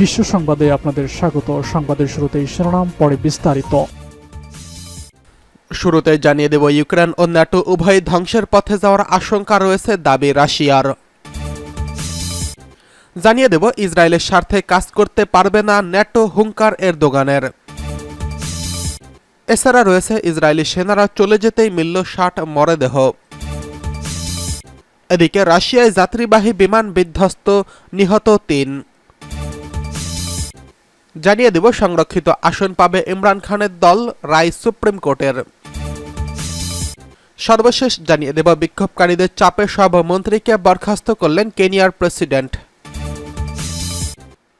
বিশ্ব সংবাদে আপনাদের স্বাগত। সংবাদের শুরুতেই শিরোনাম, পরে বিস্তারিত। শুরুতে জানিয়ে দেব, ইউক্রেন ও ন্যাটো উভয় ধ্বংসের পথে যাওয়ার আশঙ্কা রয়েছে দাবি রাশিয়ার। জানিয়ে দেব, ইসরায়েলের স্বার্থে কাজ করতে পারবে না ন্যাটো হুঙ্কার এর দোকানের এছাড়া রয়েছে, ইসরায়েলি সেনারা চলে যেতেই মিলল ষাট মরদেহ। এদিকে রাশিয়ায় যাত্রীবাহী বিমান বিধ্বস্ত, নিহত তিন। জানিয়ে দেব, সংরক্ষিত আসন পাবে ইমরান খানের দল রায় সুপ্রিম কোর্টের। সর্বশেষ জানিয়ে দেব, বিক্ষোভকারীদের চাপে সব মন্ত্রীকে বরখাস্ত করলেন কেনিয়ার প্রেসিডেন্ট।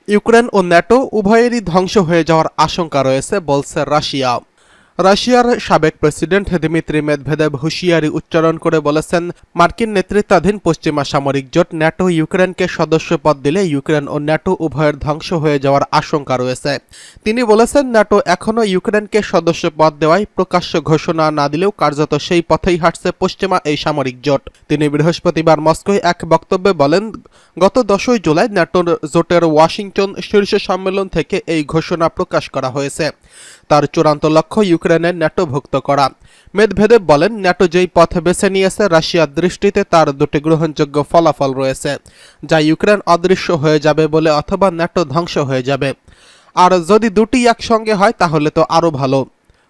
ইউক্রেন ও ন্যাটো উভয়েরই ধ্বংস হয়ে যাওয়ার আশঙ্কা রয়েছে বলছে রাশিয়া। রাশিয়ার সাবেক প্রেসিডেন্ট দিমিত্রি মেদভেদেব হুঁশিয়ারি উচ্চারণ করে বলেছেন, মার্কিন নেতৃত্বাধীন পশ্চিমা সামরিক জোট ন্যাটো ইউক্রেনকে সদস্য পদ দিলে ইউক্রেন ও ন্যাটো উভয়ের ধ্বংস হয়ে যাওয়ার আশঙ্কা রয়েছে। তিনি বলেছেন, ন্যাটো এখনও ইউক্রেনকে সদস্য পদ দেওয়ায় প্রকাশ্য ঘোষণা না দিলেও কার্যত সেই পথেই হাঁটছে পশ্চিমা এই সামরিক জোট। তিনি বৃহস্পতিবার মস্কোয় এক বক্তব্যে বলেন, গত দশই জুলাই ন্যাটোর জোটের ওয়াশিংটন শীর্ষ সম্মেলন থেকে এই ঘোষণা প্রকাশ করা হয়েছে। তার চূড়ান্ত লক্ষ্য ইউক্রেনের ন্যাটোভুক্ত করা। মেদভেদেব বলেন, ন্যাটো যেই পথ বেছে নিয়েছে, রাশিয়ার দৃষ্টিতে তার দুটি গ্রহণযোগ্য ফলাফল রয়েছে, যা ইউক্রেন অদৃশ্য হয়ে যাবে বলে অথবা ন্যাটো ধ্বংস হয়ে যাবে। আর যদি দুটি একসঙ্গে হয়, তাহলে তো আরও ভালো।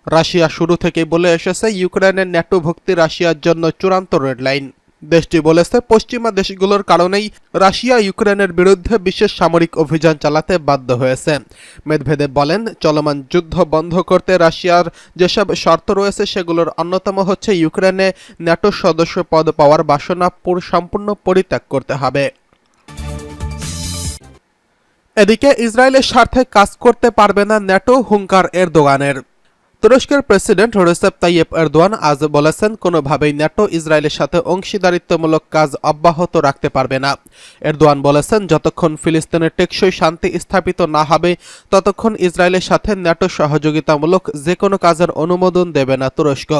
রাশিয়া শুরু থেকেই বলে এসেছে, ইউক্রেনের ন্যাটো ভক্তি রাশিয়ার জন্য চূড়ান্ত রেডলাইন দেশটি বলেছে, পশ্চিমা দেশগুলোর কারণেই রাশিয়া ইউক্রেনের বিরুদ্ধে বিশেষ সামরিক অভিযান চালাতে বাধ্য হয়েছে। মেদভেদেব বলেন, চলমান যুদ্ধ বন্ধ করতে রাশিয়ার যেসব শর্ত রয়েছে, সেগুলোর অন্যতম হচ্ছে ইউক্রেনে ন্যাটো সদস্য পদ পাওয়ার বাসনা পুর- সম্পূর্ণ পরিত্যাগ করতে হবে। এদিকে ইসরায়েলের স্বার্থে কাজ করতে পারবে না ন্যাটো হুঙ্কার এরদোগানের। তুরস্কের প্রেসিডেন্ট রেসেপ তাইয়েপ এরদোয়ান আজ বলেছেন, কোনোভাবেই ন্যাটো ইসরায়েলের সাথে অংশীদারিত্বমূলক কাজ অব্যাহত রাখতে পারবে না। এরদোয়ান বলেছেন, যতক্ষণ ফিলিস্তিনের টেকসই শান্তি স্থাপিত না হবে, ততক্ষণ ইসরায়েলের সাথে ন্যাটো সহযোগিতামূলক যে কোনো কাজের অনুমোদন দেবে না তুরস্ক।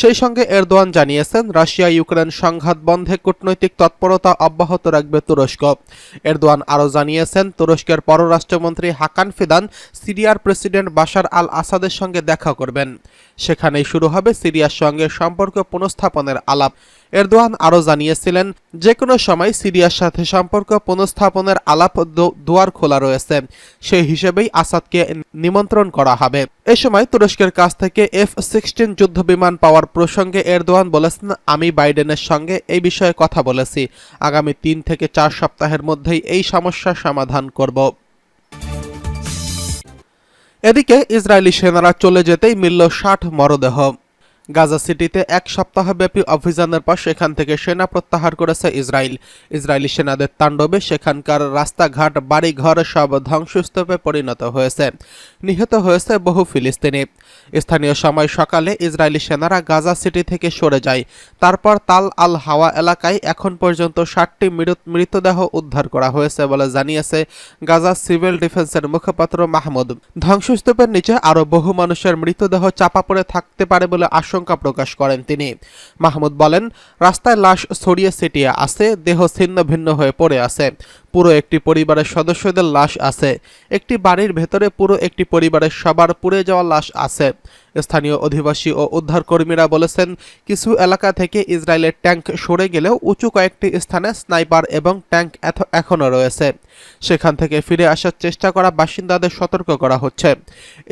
সেই সঙ্গে এরদোয়ান জানিয়েছেন, রাশিয়া ইউক্রেন সংঘাত বন্ধে কূটনৈতিক তৎপরতা অব্যাহত রাখবে তুরস্ক। এরদোয়ান আরও জানিয়েছেন, তুরস্কের পররাষ্ট্রমন্ত্রী হাকান ফিদান সিরিয়ার প্রেসিডেন্ট বাশার আল আসাদের সঙ্গে দেখা করবেন। সেখানেই শুরু হবে সিরিয়ার সঙ্গে সম্পর্ক পুনঃস্থাপনের আলাপ। এরদোয়ান আরও জানিয়েছিলেন যে কোনো সময় সিরিয়ার সাথে সম্পর্ক পুনঃস্থাপনের আলাপ দুয়ার খোলা রয়েছে। সেই হিসেবেই আসাদকে নিমন্ত্রণ করা হবে। এ সময় তুরস্কের কাছ থেকে এফ সিক্সটিন যুদ্ধ বিমান পাওয়ার প্রসঙ্গে এরদোয়ান বলেছেন, আমি বাইডেনের সঙ্গে এই বিষয়ে কথা বলেছি। আগামী তিন থেকে চার সপ্তাহের মধ্যেই এই সমস্যার সমাধান করব। এদিকে ইসরায়েলি সেনারা চলে যেতেই মিলল ষাট মরদেহ। গাজা সিটিতে এক সপ্তাহব্যাপী অভিযানের পর সেখান থেকে সেনা প্রত্যাহার করেছে ইসরায়েল। ইসরায়েলি সেনাদের তাণ্ডবে সেখানকার রাস্তাঘাট, বাড়িঘর সব ধ্বংসস্তূপে পরিণত হয়েছে। নিহত হয়েছে বহু ফিলিস্তিনি। স্থানীয় সময় সকালে ইসরায়েলি সেনারা গাজা সিটি থেকে সরে যায়। তারপর তাল আল হাওয়া এলাকায় এখন পর্যন্ত ষাটটি মৃতদেহ উদ্ধার করা হয়েছে বলে জানিয়েছে গাজা সিভিল ডিফেন্সের মুখপাত্র মাহমুদ। ধ্বংসস্তূপের নিচে আরও বহু মানুষের মৃতদেহ চাপা পড়ে থাকতে পারে বলে আশঙ্কা প্রকাশ করেন তিনি। মাহমুদ বলেন, রাস্তায় লাশ ছড়িয়ে ছিটিয়ে আছে, দেহ ছিন্ন ভিন্ন হয়ে পড়ে আছে। পুরো একটি পরিবারের সদস্যদের লাশ আছে। একটি বাড়ির ভেতরে পুরো একটি পরিবারের সবার পুড়ে যাওয়া লাশ আছে। স্থানীয় অধিবাসী ও উদ্ধারকর্মীরা বলেছেন, কিছু এলাকা থেকে ইসরায়েলের ট্যাঙ্ক সরে গেলেও উঁচু কয়েকটি স্থানে স্নাইপার এবং ট্যাঙ্ক এখনও রয়েছে। সেখান থেকে ফিরে আসার চেষ্টা করা বাসিন্দাদের সতর্ক করা হচ্ছে।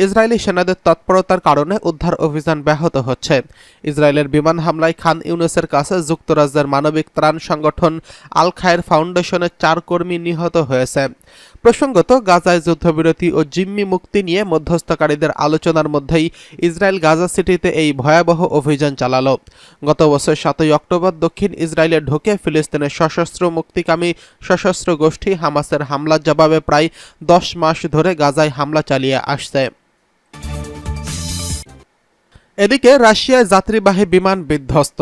ইসরায়েলি সেনাদের তৎপরতার কারণে উদ্ধার অভিযান ব্যাহত হচ্ছে। ইসরায়েলের বিমান হামলায় খান ইউনুসের কাছে যুক্তরাজ্যের মানবিক ত্রাণ সংগঠন আল খায়ের ফাউন্ডেশনের চার কর্মী নিহত হয়েছে। প্রসঙ্গত, গাজায় যুদ্ধবিরতি ও জিম্মি মুক্তি নিয়ে মধ্যস্থকারীদের আলোচনার মধ্যেই ইসরায়েল গাজা সিটিতে এই ভয়াবহ অভিযান চালালো। গত বছর সাতই অক্টোবর দক্ষিণ ইসরায়েলে ঢুকে ফিলিস্তিনের সশস্ত্র মুক্তিকামী সশস্ত্র গোষ্ঠী হামাসের হামলার জবাবে প্রায় দশ মাস ধরে গাজায় হামলা চালিয়ে আসছে। এদিকে, রাশিয়ায় যাত্রীবাহী বিমান বিধ্বস্ত।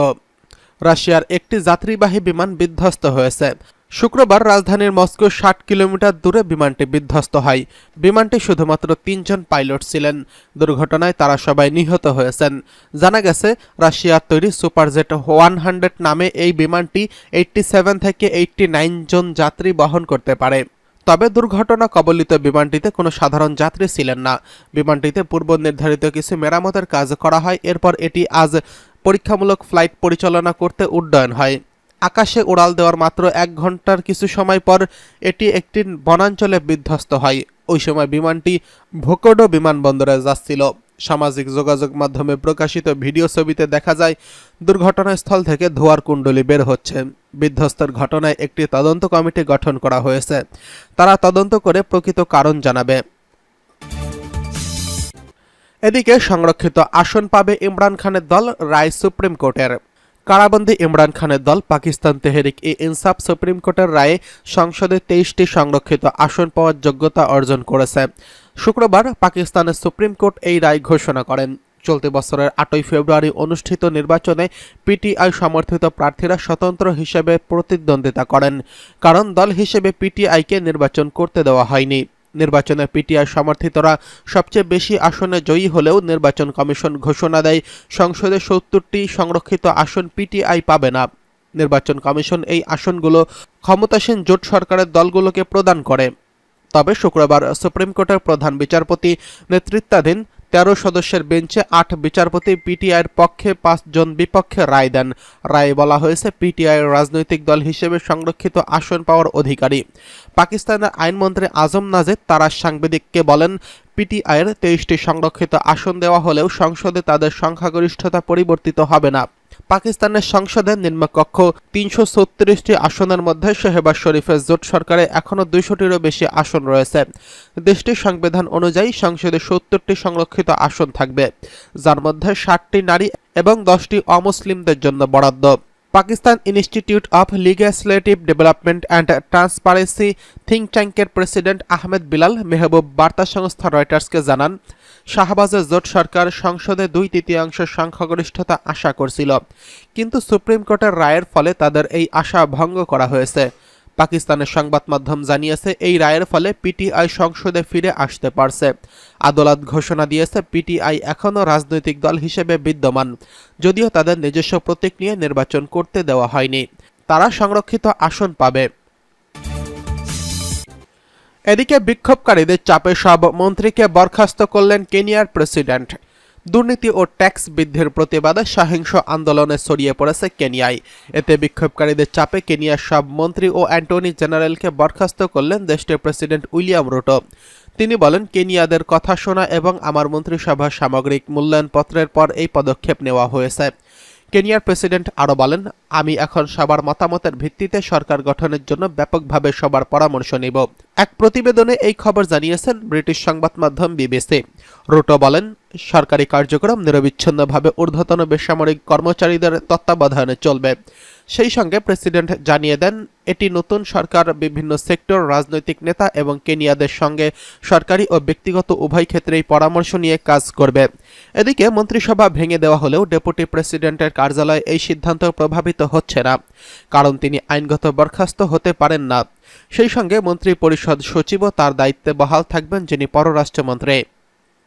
রাশিয়ার একটি যাত্রীবাহী বিমান বিধ্বস্ত হয়েছে। শুক্রবার রাজধানীর মস্কো ষাট কিলোমিটার দূরে বিমানটি বিধ্বস্ত হয়। বিমানটি শুধুমাত্র তিনজন পাইলট ছিলেন। দুর্ঘটনায় তারা সবাই নিহত হয়েছেন। জানা গেছে, রাশিয়ার তৈরি সুপারজেট ওয়ান হান্ড্রেড নামে এই বিমানটি এইটটি সেভেন থেকে এইটটি নাইন জন যাত্রী বহন করতে পারে। তবে দুর্ঘটনা কবলিত বিমানটিতে কোনো সাধারণ যাত্রী ছিলেন না। বিমানটিতে পূর্ব নির্ধারিত কিছু মেরামতের কাজ করা হয়। এরপর এটি আজ পরীক্ষামূলক ফ্লাইট পরিচালনা করতে উড্ডয়ন হয়। আকাশে উড়াল দেওয়ার মাত্র এক ঘণ্টার কিছু সময় পর এটি একটি বনাঞ্চলে বিধ্বস্ত হয়। ওই সময় বিমানটি ভোকোডো বিমানবন্দরে যাচ্ছিল। সামাজিক যোগাযোগ মাধ্যমে প্রকাশিত ভিডিও ছবিতে দেখা যায়, দুর্ঘটনাস্থল থেকে ধোয়ার কুণ্ডলি বের হচ্ছে। বিধ্বস্তের ঘটনায় একটি তদন্ত কমিটি গঠন করা হয়েছে। তারা তদন্ত করে প্রকৃত কারণ জানাবে। এদিকে সংরক্ষিত আসন পাবে ইমরান খানের দল, রায় সুপ্রিম কোর্টের। কারাবন্দী ইমরান খানের দল পাকিস্তান তেহরিক ই ইনসাফ সুপ্রিম কোর্টের রায়ে সংসদে তেইশটি সংরক্ষিত আসন পাওয়ার যোগ্যতা অর্জন করেছে। শুক্রবার পাকিস্তানের সুপ্রিম কোর্ট এই রায় ঘোষণা করেন। চলতি বছরের আটই ফেব্রুয়ারি অনুষ্ঠিত নির্বাচনে পিটিআই সমর্থিত প্রার্থীরা স্বতন্ত্র হিসেবে প্রতিদ্বন্দ্বিতা করেন, কারণ দল হিসেবে পিটিআইকে নির্বাচন করতে দেওয়া হয়নি। নির্বাচনে পিটিআই সমর্থিতরা সবচেয়ে বেশি আসনে জয়ী হলেও নির্বাচন কমিশন ঘোষণা দেয়, সংসদে সত্তরটি সংরক্ষিত আসন পিটিআই পাবে না। নির্বাচন কমিশন এই আসনগুলো ক্ষমতাসীন জোট সরকারের দলগুলোকে প্রদান করে। তবে শুক্রবার সুপ্রিম কোর্টের প্রধান বিচারপতি নেতৃত্বাধীন তেরো সদস্যের বেঞ্চে আট বিচারপতি পিটিআইয়ের পক্ষে পাঁচজন বিপক্ষে রায় দেন। রায়ে বলা হয়েছে পিটিআইয়ের রাজনৈতিক দল হিসেবে সংরক্ষিত আসন পাওয়ার অধিকারী। পাকিস্তানের আইনমন্ত্রী আজম নাজেদ তারা সাংবাদিককে বলেন, পিটিআইয়ের তেইশটি সংরক্ষিত আসন দেওয়া হলেও সংসদে তাদের সংখ্যাগরিষ্ঠতা পরিবর্তিত হবে না। পাকিস্তানের সংসদের নিম্নকক্ষ তিনশো ছত্রিশটি আসনের মধ্যে শেহবাজ শরীফের জোট সরকারে এখনও দুইশোটিরও বেশি আসন রয়েছে। দেশটির সংবিধান অনুযায়ী সংসদে সত্তরটি সংরক্ষিত আসন থাকবে, যার মধ্যে ষাটটি নারী এবং দশটি অমুসলিমদের জন্য বরাদ্দ। Pakistan institute of legislative development and transparency think ট্যাঙ্কের প্রেসিডেন্ট আহমেদ বিলাল মেহবুব বার্তা সংস্থা রয়টার্সকে জানান শাহবাজের জোট সরকার সংসদে দুই তৃতীয়াংশ সংখ্যাগরিষ্ঠতা আশা করছিল। কিন্তু সুপ্রিম কোর্টের রায়ের ফলে তাদের এই আশা ভঙ্গ করা হয়েছে। পাকিস্তানের সংবাদ মাধ্যম জানিয়েছে, এই রায়ের ফলে পিটিআই সংসদে ফিরে আসতে পারছে। আদালত ঘোষণা দিয়েছে, পিটিআই এখনও রাজনৈতিক দল হিসেবে বিদ্যমান। যদিও তাদের নিজস্ব প্রতীক নিয়ে নির্বাচন করতে দেওয়া হয়নি। তারা সংরক্ষিত আসন পাবে। এদিকে বিক্ষোভকারীদের চাপে সব মন্ত্রীকে বরখাস্ত করলেন কেনিয়ার প্রেসিডেন্ট। দুর্নীতি ও ট্যাক্স বৃদ্ধির প্রতিবাদে সহিংস আন্দোলনে ছড়িয়ে পড়েছে কেনিয়ায়। এতে বিক্ষোভকারীদের চাপে কেনিয়ার সব মন্ত্রী ও অ্যান্টনি জেনারেলকে বরখাস্ত করলেন দেশটির প্রেসিডেন্ট উইলিয়াম রুটো। তিনি বলেন, কেনিয়াদের কথা শোনা এবং আমার মন্ত্রিসভার সামগ্রিক মূল্যায়নপত্রের পর এই পদক্ষেপ নেওয়া হয়েছে। কেনিয়ার প্রেসিডেন্ট আরও বলেন, আমি এখন সবার মতামতের ভিত্তিতে সরকার গঠনের জন্য ব্যাপকভাবে সবার পরামর্শ নেব। এক প্রতিবেদনে এই খবর জানিয়েছেন ব্রিটিশ সংবাদ মাধ্যম বিবিসি। রুটো বলেন, সরকারি কার্যক্রম নিরবিচ্ছিন্নভাবে ঊর্ধ্বতন বেসামরিক কর্মচারীদের তত্ত্বাবধানে চলবে। সেই সঙ্গে প্রেসিডেন্ট জানিয়ে দেন, এটি নতুন সরকার, বিভিন্ন সেক্টর, রাজনৈতিক নেতা এবং কেনিয়াদের সঙ্গে সরকারি ও ব্যক্তিগত উভয় ক্ষেত্রেই পরামর্শ নিয়ে কাজ করবে। এদিকে মন্ত্রিসভা ভেঙে দেওয়া হলেও ডেপুটি প্রেসিডেন্টের কার্যালয় এই সিদ্ধান্ত প্রভাবিত হচ্ছে না, কারণ তিনি আইনগত বরখাস্ত হতে পারেন না। সেই সঙ্গে মন্ত্রী পরিষদ সচিবও তার দায়িত্বে বহাল থাকবেন যিনি পররাষ্ট্রমন্ত্রী।